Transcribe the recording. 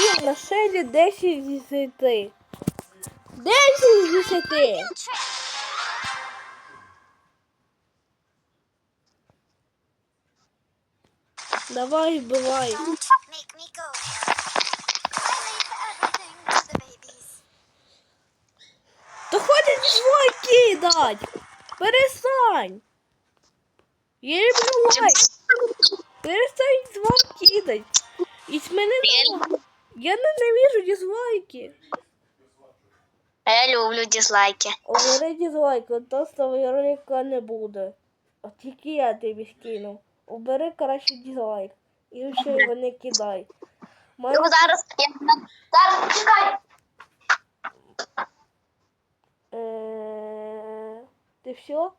Блін, на шелі 10 з 10. 10 з 10. Давай, вбивай. Та ходять свой кидать. Перестань. Я люблю лайк. Перестань звук кидать. І мене не- Я ненавижу дизлайки. А я люблю дизлайки. Обери дизлайк, то з того ролика не буде. А тільки я тобі скину. Обери краще дизлайк. І ще його не кидай. Мене... Ну зараз я зараз чекай. Е... Ти все?